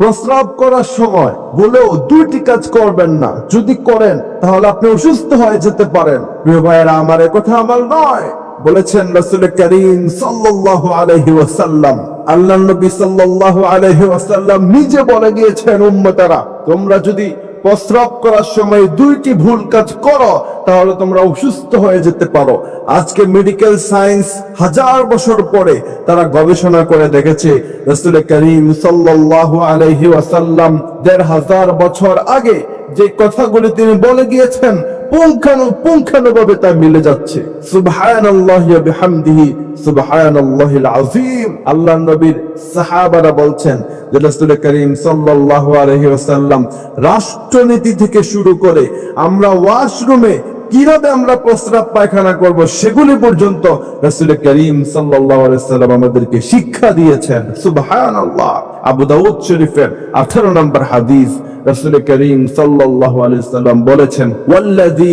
প্রস্রাব করার সময় বলেও দুইটি কাজ করবেন না। যদি করেন, তাহলে আপনি অসুস্থ হয়ে যেতে পারেন। প্রিয় আমার কথা আমার নয়। বলেছেন রসুল করিম সাল্লাহ আলহি ওয়াসাল্লাম। আল্লাহ নবী সাল্লাহ আলহি ওয়াসাল্লাম নিজে বলে গিয়েছেন, উম্মতারা, তোমরা যদি প্রস্রাব করার সময় দুইটি ভুল কাজ করো, তাহলে তোমরা অসুস্থ হয়ে যেতে পারো। আজকে মেডিকেল সায়েন্স হাজার বছর পরে তারা গবেষণা করে দেখেছে, রসুল করিম সাল্লাহ আলহি ওয়াসাল্লাম দেড় হাজার বছর আগে যে কথাগুলি তিনি বলে গিয়েছেন পুঙ্খানু পুঙ্খানুভাবে তা মিলে যাচ্ছে। রাষ্ট্রনীতি থেকে শুরু করে আমরা ওয়াশরুমে কীভাবে আমরা প্রস্রাব পায়খানা করব সেগুলি পর্যন্ত রাসূল করিম সাল্লাল্লাহু আলাইহি আমাদেরকে শিক্ষা দিয়েছেন। সুবহানাল্লাহ। আবু দাউদ শরীফের 18 নম্বর হাদিস বলেছেন, ওয়াল্লাযী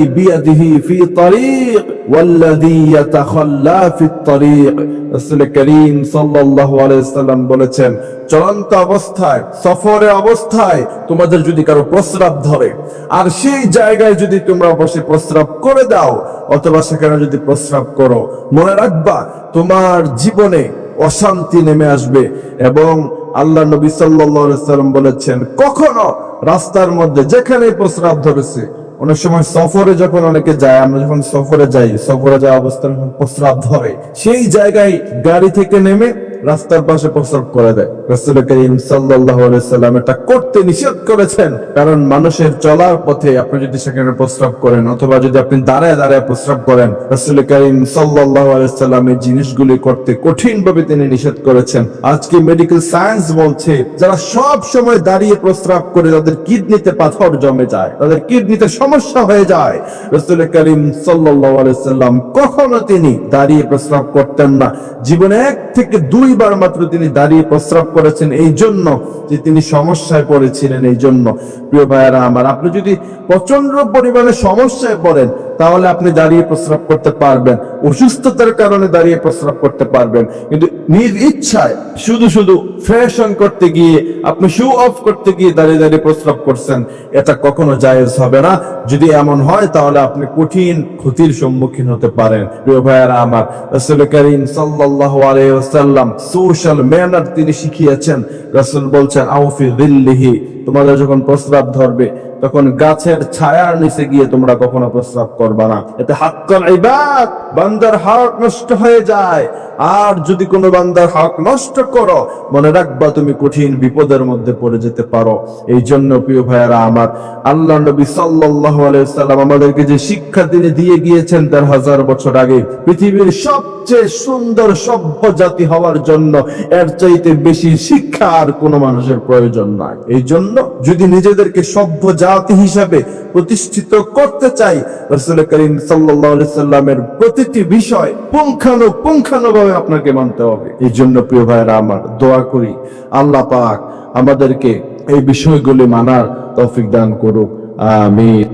বলেছেন, চলন্ত অবস্থায়, সফরে অবস্থায় তোমাদের যদি কারও প্রস্রাব ধরে, আর সেই জায়গায় যদি তোমরা বসে প্রস্রাব করে দাও, অথবা সেখানে যদি প্রস্রাব করো, মনে রাখবা তোমার জীবনে অশান্তি নেমে আসবে এবং আল্লাহ নবী সাল্লাম বলেছেন, কখনো রাস্তার মধ্যে যেখানে প্রস্রাব ধরেছে, অনেক সময় সফরে যখন অনেকে যায়, আমরা যখন সফরে যাই, সফরে যাওয়া অবস্থায় প্রস্রাব ধরে, সেই জায়গায় গাড়ি থেকে নেমে রাস্তার পাশে প্রস্রাব করে দেয়। রাসূল করিম সাল্লাল্লাহু সাল্লাম এটা করতে নিষেধ করেছেন। কারণ মানুষের চলার পথে আপনি যদি সেখানে প্রস্রাব করেন অথবা যদি আপনি দাঁড়ায় দাঁড়ায় প্রস্রাব করেন, রাসূল করিম সাল্লাল্লাহু সাল্লাম এই জিনিসগুলি করতে কঠিন ভাবে তিনি নিষেধ করেছেন। আজকে মেডিকেল সায়েন্স বলছে, যারা সব সময় দাঁড়িয়ে প্রস্রাব করে তাদের কিডনিতে পাথর জমে যায়, তাদের কিডনিতে সমস্যা হয়ে যায়। রাসূল করিম আলাইহি সাল্লাম কখনো তিনি দাঁড়িয়ে প্রস্রাব করতেন না। জীবনে এক থেকে দুইবার মাত্র তিনি দাঁড়িয়ে প্রস্রাব করেছেন, এই জন্য যে তিনি সমস্যায় পড়েছিলেন, এই জন্য। প্রিয় ভাইয়ারা আমার, আপনি যদি প্রচণ্ড পরিমাণে সমস্যায় পড়েন তাহলে আপনি দাঁড়িয়ে প্রস্রাব করতে পারবেন। অসুস্থতার কারণে দাঁড়িয়ে প্রস্রাব করতে পারবেন। কিন্তু নিজ ইচ্ছায় শুধু শুধু ফ্যাশন করতে গিয়ে, আপনি শো অফ করতে গিয়ে দাঁড়িয়ে দাঁড়িয়ে প্রস্রাব করছেন, এটা কখনো জায়েজ হবে না। যদি এমন হয়, তাহলে আপনি কঠিন ক্ষতির সম্মুখীন হতে পারেন। প্রিয় ভাইয়ারা আমার, রাসূল করিম সাল্লাল্লাহু আলাইহি সোশ্যাল ম্যানার তিনি শিখিয়েছেন। রাসূল বলছেন আউফি দিল্লিহি তোমাদের যখন প্রস্রাব ধরবে তখন গাছের ছায়ার নিচে গিয়ে তোমরা কখনো প্রস্রাব করবা না। এতে হাক্কাল ইবাদ, বান্দার হক নষ্ট হয়ে যায়। আর যদি কোনো বান্দার হক নষ্ট করো, মনে রাখবা তুমি কঠিন বিপদের মধ্যে পড়ে যেতে পারো। এই জন্য প্রিয় ভাইয়ারা আমার আল্লাহ নবী সাল্লাল্লাহু আলাইহি সাল্লাম আমাদেরকে যে শিক্ষা তিনি দিয়ে গিয়েছেন তার হাজার বছর আগে, পৃথিবীর সবচেয়ে সুন্দর সভ্য জাতি হওয়ার জন্য এর চাইতে বেশি শিক্ষা আর কোনো মানুষের প্রয়োজন নাই। এই জন্য যদি নিজেদেরকে সভ্য জাতি হিসাবে প্রতিষ্ঠিত করতে চাই। রসুল করিম সাল্লামের প্রতিটি বিষয় পুঙ্খানু পুঙ্খানুভাবে আপনাকে মানতে হবে। এই জন্য প্রিয় ভাইরা আমার দোয়া করি, আল্লাহ পাক আমাদেরকে এই বিষয়গুলি মানার তৌফিক দান করুক। আমিন।